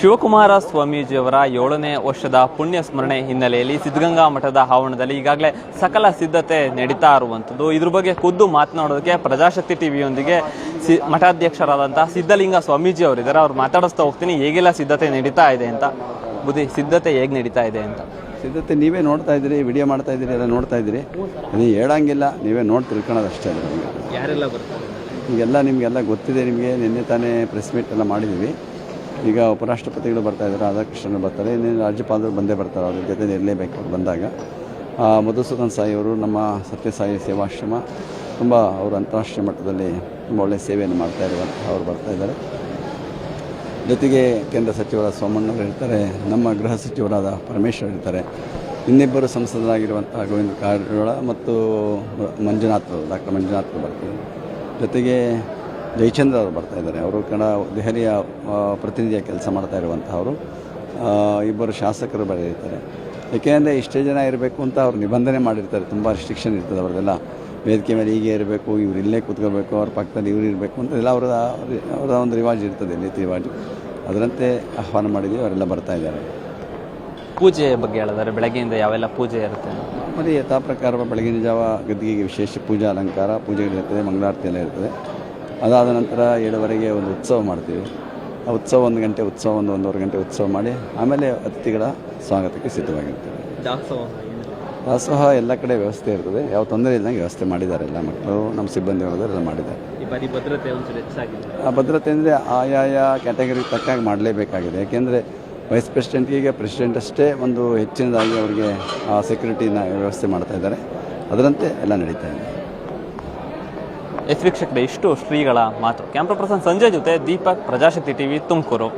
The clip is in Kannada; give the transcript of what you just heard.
ಶಿವಕುಮಾರ ಸ್ವಾಮೀಜಿಯವರ ಏಳನೇ ವರ್ಷದ ಪುಣ್ಯ ಸ್ಮರಣೆ ಹಿನ್ನೆಲೆಯಲ್ಲಿ ಸಿದ್ಧಗಂಗಾ ಮಠದ ಆವರಣದಲ್ಲಿ ಈಗಾಗಲೇ ಸಕಲ ಸಿದ್ಧತೆ ನಡೀತಾ ಇರುವಂಥದ್ದು. ಇದ್ರ ಬಗ್ಗೆ ಖುದ್ದು ಮಾತನಾಡೋದಕ್ಕೆ ಪ್ರಜಾಶಕ್ತಿ ಟಿವಿಯೊಂದಿಗೆ ಸಿ ಮಠಾಧ್ಯಕ್ಷರಾದಂತಹ ಸಿದ್ಧಲಿಂಗ ಸ್ವಾಮೀಜಿ ಅವರಿದ್ದಾರೆ ಅವ್ರು ಮಾತಾಡಿಸ್ತಾ ಹೋಗ್ತೀನಿ. ಹೇಗೆಲ್ಲ ಸಿದ್ಧತೆ ನಡೀತಾ ಇದೆ ಅಂತ. ಬುದ್ಧಿ ಸಿದ್ಧತೆ ಹೇಗೆ ನಡೀತಾ ಇದೆ ಅಂತ. ಸಿದ್ಧತೆ ನೀವೇ ನೋಡ್ತಾ ಇದ್ದೀರಿ ವಿಡಿಯೋ ಮಾಡ್ತಾ ಇದ್ದೀರಿ ಎಲ್ಲ ನೋಡ್ತಾ ಇದ್ದೀರಿ. ನೀವು ಹೇಳಂಗಿಲ್ಲ. ನೀವೇ ನೋಡಿ ತಿಳ್ಕೊಳ್ಳೋದು ಅಷ್ಟೇ ಅದು ಯಾರೆಲ್ಲ ಬರ್ತಾರೆ? ಈಗೆಲ್ಲ ನಿಮಗೆಲ್ಲ ಗೊತ್ತಿದೆ ನಿಮಗೆ. ನಿನ್ನೆ ತಾನೇ ಪ್ರೆಸ್ ಮೀಟ್ ಎಲ್ಲ ಮಾಡಿದ್ದೀವಿ. ಈಗ ಉಪರಾಷ್ಟ್ರಪತಿಗಳು ಬರ್ತಾ ಇದ್ದಾರೆ, ರಾಧಾಕೃಷ್ಣನ್ ಬರ್ತಾರೆ, ಇನ್ನೇನು ರಾಜ್ಯಪಾಲರು ಬಂದೇ ಬರ್ತಾರೆ, ಅವ್ರ ಜೊತೆ ಇರಲೇಬೇಕು ಅವ್ರು ಬಂದಾಗ ಮಧುಸೂದನ್ ಸಾಯಿ ಅವರು ನಮ್ಮ ಸತ್ಯಸಾಯಿ ಸೇವಾಶ್ರಮ ತುಂಬ ಅವರು ಅಂತಾರಾಷ್ಟ್ರೀಯ ಮಟ್ಟದಲ್ಲಿ ತುಂಬ ಒಳ್ಳೆಯ ಸೇವೆಯನ್ನು ಮಾಡ್ತಾ ಇರುವಂಥ ಅವರು ಬರ್ತಾ ಇದ್ದಾರೆ. ಜೊತೆಗೆ ಕೇಂದ್ರ ಸಚಿವರ ಸೋಮಣ್ಣವರು ಇರ್ತಾರೆ ನಮ್ಮ ಗೃಹ ಸಚಿವರಾದ ಪರಮೇಶ್ವರ್ ಇರ್ತಾರೆ ಇನ್ನಿಬ್ಬರು ಸಂಸದರಾಗಿರುವಂಥ ಗೋವಿಂದ ಕಾರಜೋಳ ಮತ್ತು ಮಂಜುನಾಥ್ ಡಾಕ್ಟರ್ ಮಂಜುನಾಥ್ ಬರ್ತಾರೆ. ಜೊತೆಗೆ ಜಯಚಂದ್ರ ಅವರು ಬರ್ತಾ ಇದ್ದಾರೆ. ಅವರು ಕನ್ನಡ ದೆಹಲಿಯ ಪ್ರತಿನಿಧಿಯ ಕೆಲಸ ಮಾಡ್ತಾ ಇರುವಂಥವರು ಇಬ್ಬರು ಶಾಸಕರು ಬರೆದಿರ್ತಾರೆ ಏಕೆಂದರೆ ಇಷ್ಟೇ ಜನ ಇರಬೇಕು ಅಂತ ಅವ್ರು ನಿಬಂಧನೆ ಮಾಡಿರ್ತಾರೆ. ತುಂಬ ರಿಸ್ಟ್ರಿಕ್ಷನ್ ಇರ್ತದೆ ಅವರದೆಲ್ಲ. ವೇದಿಕೆ ಮೇಲೆ ಹೀಗೆ ಇರಬೇಕು ಇವ್ರು ಇಲ್ಲೇ ಕೂತ್ಕೋಬೇಕು ಅವ್ರ ಪಕ್ಕದಲ್ಲಿ ಇವ್ರು ಇರಬೇಕು ಅಂತ ಎಲ್ಲ ಅವರ ಅವರ ಒಂದು ರಿವಾಜ್ ಇರ್ತದೆ ರೀತಿ ರಿವಾಜ್ ಅದರಂತೆ ಆಹ್ವಾನ ಮಾಡಿದ್ವಿ ಅವರೆಲ್ಲ ಬರ್ತಾ ಇದ್ದಾರೆ. ಪೂಜೆ ಬಗ್ಗೆ ಹೇಳಿದ್ದಾರೆ ಬೆಳಗ್ಗೆಯಿಂದ ಯಾವೆಲ್ಲ ಪೂಜೆ ಇರುತ್ತೆ? ಮತ್ತು ಯಥಾ ಪ್ರಕಾರ ಬೆಳಗಿನ ಜಾವ ಗದ್ದಿಗೆಗೆ ವಿಶೇಷ ಪೂಜಾ ಅಲಂಕಾರ ಪೂಜೆಗಳಿರ್ತದೆ ಮಂಗಳಾರತಿ ಎಲ್ಲ ಇರ್ತದೆ. ಅದಾದ ನಂತರ ಏಳುವರೆಗೆ ಒಂದು ಉತ್ಸವ ಮಾಡ್ತೀವಿ. ಆ ಉತ್ಸವ ಒಂದು ಗಂಟೆ ಉತ್ಸವ ಒಂದು ಒಂದೂವರೆ ಗಂಟೆ ಉತ್ಸವ ಮಾಡಿ ಆಮೇಲೆ ಅತಿಥಿಗಳ ಸ್ವಾಗತಕ್ಕೆ ಸಿದ್ಧವಾಗಿರ್ತೀವಿ. ದಾಸೋಹ ಎಲ್ಲ ಕಡೆ ವ್ಯವಸ್ಥೆ ಇರ್ತದೆ. ಯಾವ ತೊಂದರೆ ಇಲ್ಲದಂಗೆ ವ್ಯವಸ್ಥೆ ಮಾಡಿದ್ದಾರೆ ಎಲ್ಲ ಮಕ್ಕಳು. ನಮ್ಮ ಸಿಬ್ಬಂದಿ ಮಾಡಿದ್ದಾರೆ. ಭದ್ರತೆ ಒಂಚೂರು ಹೆಚ್ಚಾಗಿದೆ. ಆ ಭದ್ರತೆ ಅಂದರೆ ಆಯಾಯ ಕ್ಯಾಟಗರಿ ತಕ್ಕಾಗಿ ಮಾಡಲೇಬೇಕಾಗಿದೆ. ಯಾಕೆಂದರೆ ವೈಸ್ ಪ್ರೆಸಿಡೆಂಟ್ಗೆ ಪ್ರೆಸಿಡೆಂಟ್ ಅಷ್ಟೇ ಒಂದು ಹೆಚ್ಚಿನದಾಗಿ ಅವರಿಗೆ ಆ ಸೆಕ್ಯೂರಿಟಿನ ವ್ಯವಸ್ಥೆ ಮಾಡ್ತಾ ಇದ್ದಾರೆ. ಅದರಂತೆ ಎಲ್ಲ ನಡೀತಾ ಇದೆ. ಎಸ್ ವೀಕ್ಷಕರೇ ಇಷ್ಟು ಶ್ರೀಗಳ ಮಾತು. ಕ್ಯಾಮ್ರಾ ಪರ್ಸನ್ ಸಂಜಯ್ ಜೊತೆ ದೀಪಕ್ ಪ್ರಜಾಶಕ್ತಿ ಟಿವಿ ತುಮಕೂರು.